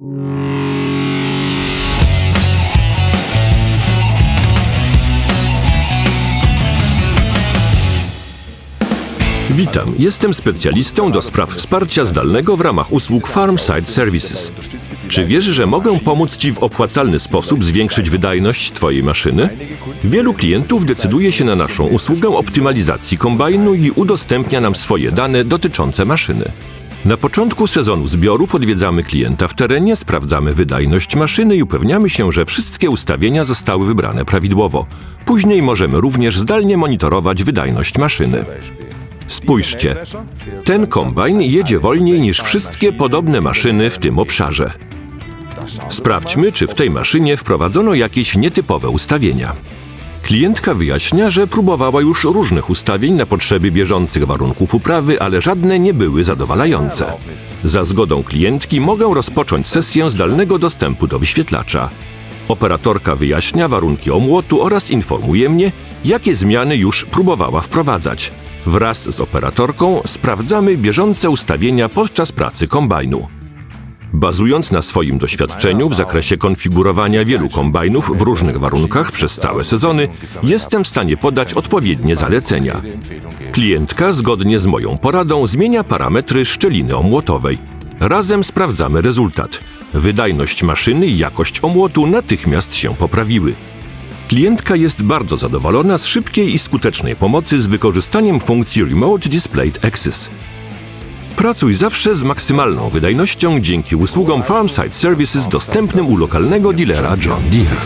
Witam, jestem specjalistą do spraw wsparcia zdalnego w ramach usług Farmside Services. Czy wiesz, że mogę pomóc Ci w opłacalny sposób zwiększyć wydajność Twojej maszyny? Wielu klientów decyduje się na naszą usługę optymalizacji kombajnu i udostępnia nam swoje dane dotyczące maszyny. Na początku sezonu zbiorów odwiedzamy klienta w terenie, sprawdzamy wydajność maszyny i upewniamy się, że wszystkie ustawienia zostały wybrane prawidłowo. Później możemy również zdalnie monitorować wydajność maszyny. Spójrzcie, ten kombajn jedzie wolniej niż wszystkie podobne maszyny w tym obszarze. Sprawdźmy, czy w tej maszynie wprowadzono jakieś nietypowe ustawienia. Klientka wyjaśnia, że próbowała już różnych ustawień na potrzeby bieżących warunków uprawy, ale żadne nie były zadowalające. Za zgodą klientki mogę rozpocząć sesję zdalnego dostępu do wyświetlacza. Operatorka wyjaśnia warunki omłotu oraz informuje mnie, jakie zmiany już próbowała wprowadzać. Wraz z operatorką sprawdzamy bieżące ustawienia podczas pracy kombajnu. Bazując na swoim doświadczeniu w zakresie konfigurowania wielu kombajnów w różnych warunkach przez całe sezony, jestem w stanie podać odpowiednie zalecenia. Klientka zgodnie z moją poradą zmienia parametry szczeliny omłotowej. Razem sprawdzamy rezultat. Wydajność maszyny i jakość omłotu natychmiast się poprawiły. Klientka jest bardzo zadowolona z szybkiej i skutecznej pomocy z wykorzystaniem funkcji Remote Displayed Access. Pracuj zawsze z maksymalną wydajnością dzięki usługom Farmside Services dostępnym u lokalnego dealera John Deere.